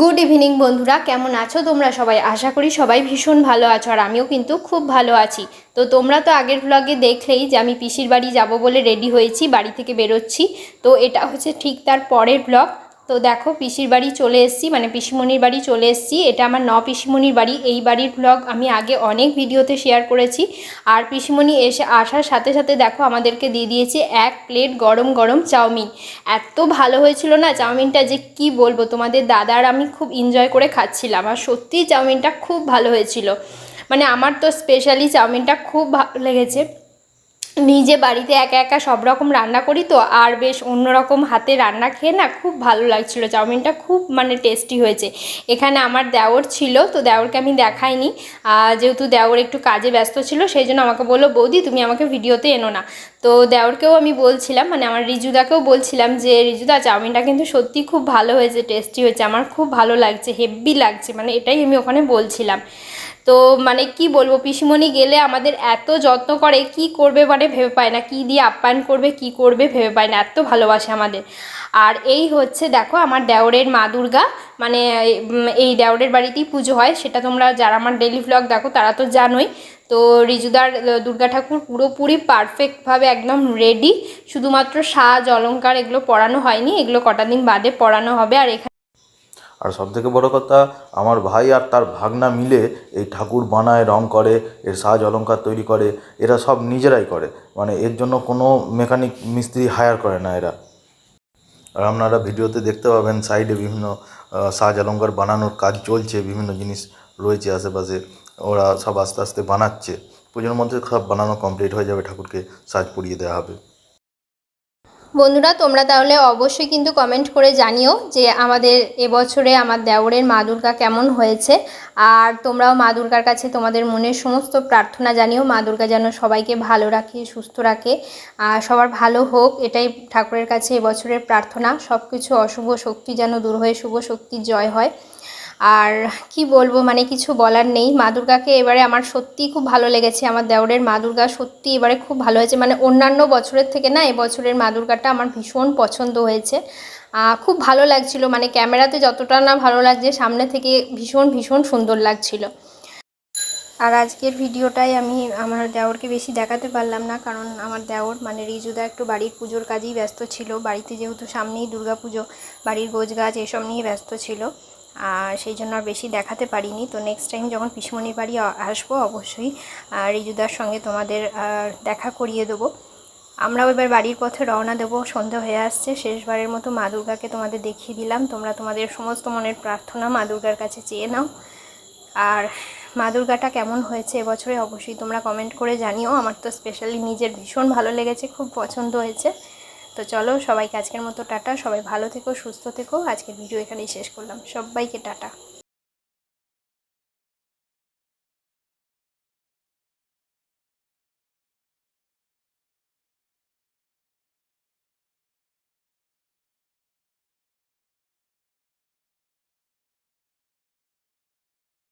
Good evening বন্ধুরা, কেমন আছো? তোমরা সবাই আশা করি সবাই ভীষণ ভালো আছো, আর আমিও কিন্তু খুব ভালো আছি। তো তোমরা তো আগের ব্লগে দেখলেই যে আমি পিসির বাড়ি যাব বলে রেডি হয়েছি, বাড়ি থেকে বেরোচ্ছি। তো এটা হচ্ছে ঠিক তার পরের ব্লগ তো দেখো, পিসির বাড়ি চলে এসেছি মানে পিসিমণির বাড়ি চলে এসেছি। এটা আমার ন পিসিমণির বাড়ি, এই বাড়ির ব্লগ আমি আগে অনেক ভিডিওতে শেয়ার করেছি। আর পিসিমণি এসে আসার সাথে সাথে দেখো, আমাদেরকে দিয়ে দিয়েছে এক প্লেট গরম গরম চাউমিন। এত ভালো হয়েছিল না চাউমিনটা যে কি বলব, তোমাদের দাদার আমি খুব এনজয় করে খাচ্ছিলাম। আর সত্যিই চাউমিনটা খুব ভালো হয়েছিল। মানে আমার তো স্পেশালি চাউমিনটা খুব ভালো লেগেছে। নিজে বাড়িতে একা একা সব রকম রান্না করি তো, আর বেশ অন্যরকম হাতে রান্না খেয়ে না খুব ভালো লাগছিল। চাউমিনটা খুব মানে টেস্টি হয়েছে। এখানে আমার দেওর ছিল, তো দেওরকে আমি দেখাইনি। যেহেতু দেওর একটু কাজে ব্যস্ত ছিল, সেই জন্য আমাকে বলল, বৌদি, তুমি আমাকে ভিডিওতে এনো না। তো দেওরকেও আমি বলছিলাম মানে আমার রিজুদাকেও বলছিলাম যে, রিজুদা, চাউমিনটা কিন্তু সত্যি খুব ভালো হয়েছে টেস্টি হয়েছে, আমার খুব ভালো লাগছে হেভি লাগছে। মানে এটাই আমি ওখানে বলছিলাম। তো মানে কি বলব, পিসিমণি গেলে আমাদের এত যত্ন করে, কি করবে মানে ভেবে পায় না, কি দিয়ে আপ্যায়ন করবে, কি করবে ভেবে পায় না, এত ভালোবাসে আমাদের। আর এই হচ্ছে দেখো আমার দেওরের মা দুর্গা মানে এই দেওরের বাড়িতেই পুজো হয়, সেটা তোমরা যারা আমার ডেলি ভ্লগ দেখো তারা তো জানোই। তো রিজুদার, দুর্গা ঠাকুর পুরোপুরি পারফেক্টভাবে একদম রেডি শুধুমাত্র সাজ অলঙ্কার এগুলো পরানো হয়নি, এগুলো কটা দিন বাদে পরানো হবে, আর এখানে আর সব থেকে বড় কথা, আমার ভাই আর তার ভাগনা মিলে এই ঠাকুর বানায়, রং করে, এর সাজ অলংকার তৈরি করে, এরা সব নিজেরাই করে। মানে এর জন্য কোনো মেকানিক মিস্ত্রি হায়ার করে না এরা। আর আপনারা ভিডিওতে দেখতে পাবেন সাইডে বিভিন্ন সাজ অলংকার বানানোর কাজ চলছে, বিভিন্ন জিনিস রয়েছে আশেপাশে। ওরা সব আস্তে আস্তে বানাচ্ছে। পুজোর মধ্যে সব বানানো কমপ্লিট হয়ে যাবে, ঠাকুরকে সাজ পরিয়ে দেওয়া হবে। বন্ধুরা, তোমরা তাহলে অবশ্যই কিন্তু কমেন্ট করে জানিও যে আমাদের এবছরে আমার দেওরের মা দুর্গা কেমন হয়েছে। আর তোমরাও মা দুর্গার কাছে তোমাদের মনের সমস্ত প্রার্থনা জানিও। মা দুর্গা যেন সবাইকে ভালো রাখে, সুস্থ রাখে। আর সবার ভালো হোক, এটাই ঠাকুরের কাছে এবছরের প্রার্থনা। সব কিছু অশুভ শক্তি যেন দূর হয়ে, শুভ শক্তির জয় হয়। আর কি বলব মানে কিছু বলার নেই। মা দুর্গাকে এবারে আমার সত্যিই খুব ভালো লেগেছে। আমার দেওরের মা দুর্গা সত্যি এবারে খুব ভালো হয়েছে। মানে অন্যান্য বছরের থেকে না, এবছরের মা দুর্গাটা আমার ভীষণ পছন্দ হয়েছে। খুব ভালো লাগছিল। মানে ক্যামেরাতে যতটা না ভালো লাগছে, সামনে থেকে ভীষণ ভীষণ সুন্দর লাগছিল। আর আজকের ভিডিওটাই আমি আমার দেওরকে বেশি দেখাতে পারলাম না, কারণ আমার দেওর মানে রিজুদা একটু বাড়ির পুজোর কাজেই ব্যস্ত ছিল। বাড়িতে যেহেতু সামনেই দুর্গা পুজো বাড়ির গোছ গাছ এসব নিয়ে ব্যস্ত ছিল। সেই জন্য আর বেশি দেখাতে পারিনি। তো নেক্সট টাইম যখন পিসমণির বাড়ি আসব অবশ্যই রিজুদার সঙ্গে তোমাদের দেখা করিয়ে দেবো। আমরাও এবার বাড়ির পথে রওনা দেবো। সন্ধ্যা হয়ে আসছে, শেষবারের মতো মা দুর্গাকে তোমাদের দেখিয়ে দিলাম। তোমরা তোমাদের সমস্ত মনের প্রার্থনা মা দুর্গার কাছে চেয়ে নাও। আর মা দুর্গাটা কেমন হয়েছে এবছরে অবশ্যই তোমরা কমেন্ট করে জানিও। আমার তো স্পেশালি নিজের ভীষণ ভালো লেগেছে, খুব পছন্দ হয়েছে। তো চলো সবাইকে আজকের মতো টাটা। সবাই ভালো থেকো, সুস্থ থেকো। আজকের ভিডিও এখানেই শেষ করলাম। সবাইকে টাটা।